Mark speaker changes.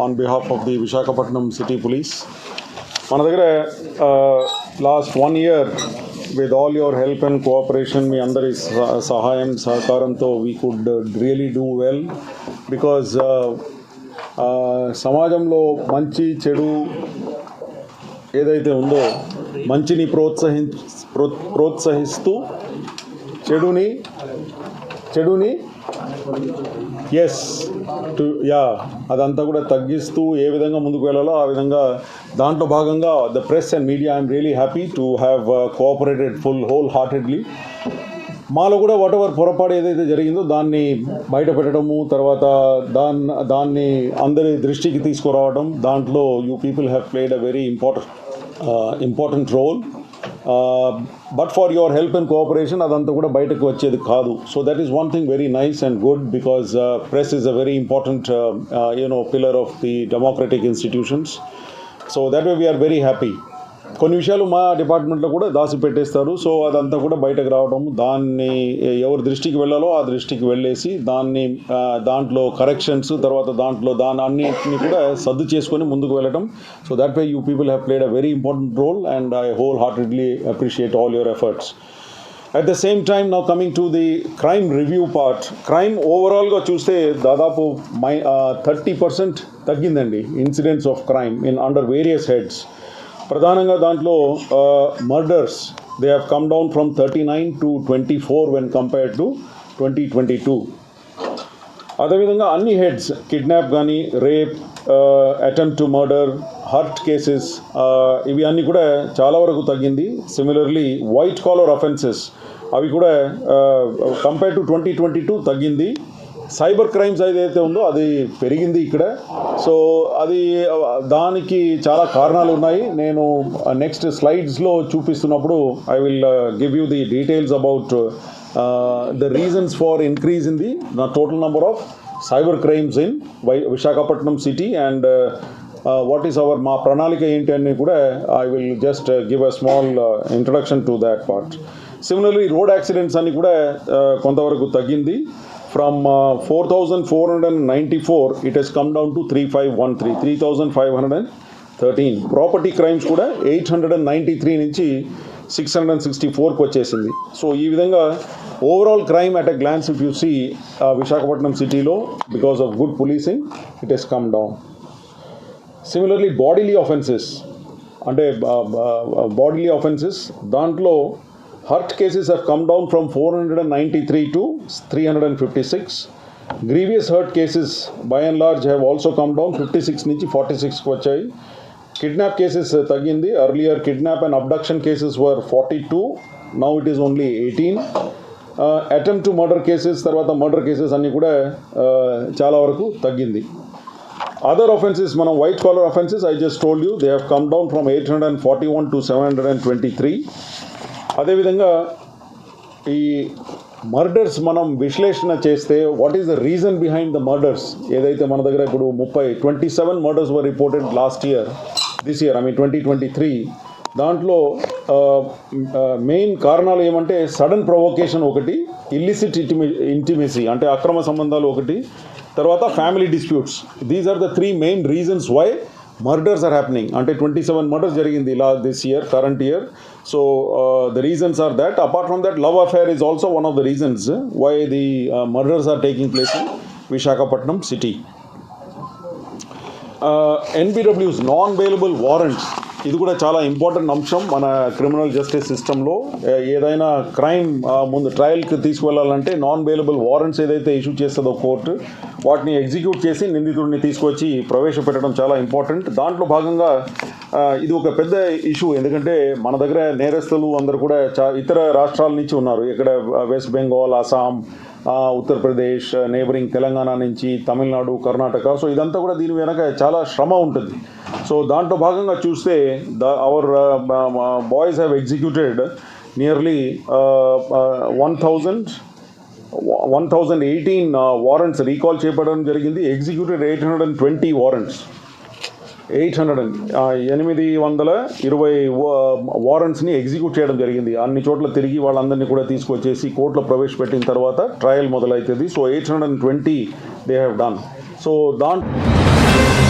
Speaker 1: On behalf of the Visakhapatnam city police మన దగ్గర last one year with all your help and cooperation మీ అందరి సహాయం సహకారంతో we could really do well because సమాజంలో మంచి చెడు ఏదైతే ఉందో మంచిని ప్రోత్సహి ప్రోత్సహిస్తూ చెడుని చెడుని ఎస్ టు యా అదంతా కూడా తగ్గిస్తూ ఏ విధంగా ముందుకు వెళ్ళాలో ఆ విధంగా దాంట్లో భాగంగా the press and media I'm really happy to have cooperated full whole heartedly మాలో కూడా వాట్ ఎవర్ పొరపాటు ఏదైతే జరిగిందో దాన్ని బయట పెట్టడము తర్వాత దాన్ దాన్ని అందరి దృష్టికి తీసుకురావడం దాంట్లో you people have played a very important important role but for your help and cooperation అదంతా కూడా బయటకు వచ్చేది కాదు. So that is one thing very nice and good because press is a very important you know pillar of the democratic institutions so that way we are very happy కొన్ని విషయాలు మా డిపార్ట్మెంట్లో కూడా దాచిపెట్టేస్తారు. సో అదంతా కూడా బయటకు రావడం దాన్ని ఎవరి దృష్టికి వెళ్ళాలో ఆ దృష్టికి వెళ్ళేసి దాన్ని దాంట్లో కరెక్షన్స్ తర్వాత దాంట్లో దాని అన్నిటిని కూడా సర్దు చేసుకొని ముందుకు వెళ్ళడం so that way you people have played a very important role and I whole heartedly appreciate all your efforts at the same time నా coming to the crime review part crime ఓవరాల్గా చూస్తే దాదాపు మై థర్టీ పర్సెంట్ తగ్గిందండి. Incidents of crime in under various heads ప్రధానంగా దాంట్లో murders they have come down from thirty nine to twenty four when compared to twenty twenty two అదేవిధంగా అన్ని heads kidnap కానీ rape attempt to murder hurt cases ఇవి అన్నీ కూడా చాలా వరకు తగ్గింది. సిమిలర్లీ వైట్ కాలర్ అఫెన్సెస్ అవి కూడా compare to twenty twenty two తగ్గింది. సైబర్ క్రైమ్స్ ఏదైతే ఉందో అది పెరిగింది ఇక్కడ. సో అది దానికి చాలా కారణాలు ఉన్నాయి. నేను నెక్స్ట్ స్లైడ్స్లో చూపిస్తున్నప్పుడు I will give you the details about the reasons for increase in the total number of cyber crimes in why Visakhapatnam city and what is our మా ప్రణాళిక ఏంటి అని కూడా I will just give a small introduction to that part similarly road accidents అని కూడా కొంతవరకు తగ్గింది. From four thousand four hundred and ninety four it has come down to three five one three three thousand five hundred and thirteen property crimes కూడా eight hundred and ninety three నుంచి six hundred and sixty ఫోర్కి వచ్చేసింది. So ఈ విధంగా overall crime at a glance if you see Visakhapatnam సిటీలో because of good policing it has come down similarly bodily offences అంటే bodily offences దాంట్లో hurt cases have come down from four hundred and ninety three to three hundred and fifty six grievous hurt cases by and large have also come down fifty six నుంచి forty సిక్స్కి వచ్చాయి kidnap cases తగ్గింది. Earlier kidnap and abduction cases were forty two now it is only eighteen attempt to murder cases తర్వాత murder cases అన్నీ కూడా చాలా వరకు తగ్గింది. అదర్ అఫెన్సెస్ మనం white collar offences I just told you they have come down from eight hundred and forty one to seven hundred and twenty three అదేవిధంగా ఈ murders మనం విశ్లేషణ చేస్తే what is the reason behind the murders ఏదైతే మన దగ్గర ఇప్పుడు ముప్పై twenty seven murders were reported last year this year I mean twenty twenty three దాంట్లో మెయిన్ కారణాలు ఏమంటే సడన్ ప్రొవోకేషన్ ఒకటి ఇల్లిసిట్ ఇంటిమి ఇంటిమేసీ అంటే అక్రమ సంబంధాలు ఒకటి తర్వాత family disputes these are the three main reasons why murders are happening. Until 27 murders during the last this year current year. So uh, the reasons are that apart from that love affair is also one of the reasons uh, why the uh, murders are taking place in Vishakhapatnam city. Uh, NBW's non bailable warrants. ఇది కూడా చాలా important అంశం మన criminal justice సిస్టంలో. ఏదైనా crime ముందు ట్రయల్కి తీసుకువెళ్ళాలంటే నాన్ బెయిలబుల్ వారెంట్స్ ఏదైతే ఇష్యూ చేస్తుందో కోర్టు వాటిని ఎగ్జిక్యూట్ చేసి నిందితుడిని తీసుకొచ్చి ప్రవేశపెట్టడం చాలా ఇంపార్టెంట్. దాంట్లో భాగంగా ఇది ఒక పెద్ద ఇష్యూ. ఎందుకంటే మన దగ్గర నేరస్తులు అందరూ కూడా చా ఇతర రాష్ట్రాల నుంచి ఉన్నారు. ఇక్కడ వెస్ట్ బెంగాల్ అస్సాం ఉత్తరప్రదేశ్ నేబరింగ్ తెలంగాణ నుంచి తమిళనాడు కర్ణాటక. సో ఇదంతా కూడా దీని వెనక చాలా శ్రమ ఉంటుంది. సో దాంట్లో భాగంగా చూస్తే the our boys have executed nearly one thousand one thousand eighteen warrants recall చేపట్టడం జరిగింది. Executed eight hundred and twenty warrants eight hundred and. ఎనిమిది వందల ఇరవై వారెంట్స్ని ఎగ్జిక్యూట్ చేయడం జరిగింది. అన్ని చోట్ల తిరిగి వాళ్ళందరినీ కూడా తీసుకొచ్చేసి కోర్టులో ప్రవేశపెట్టిన తర్వాత ట్రయల్ మొదలవుతుంది so eight hundred and twenty they have done. So దాంట్లో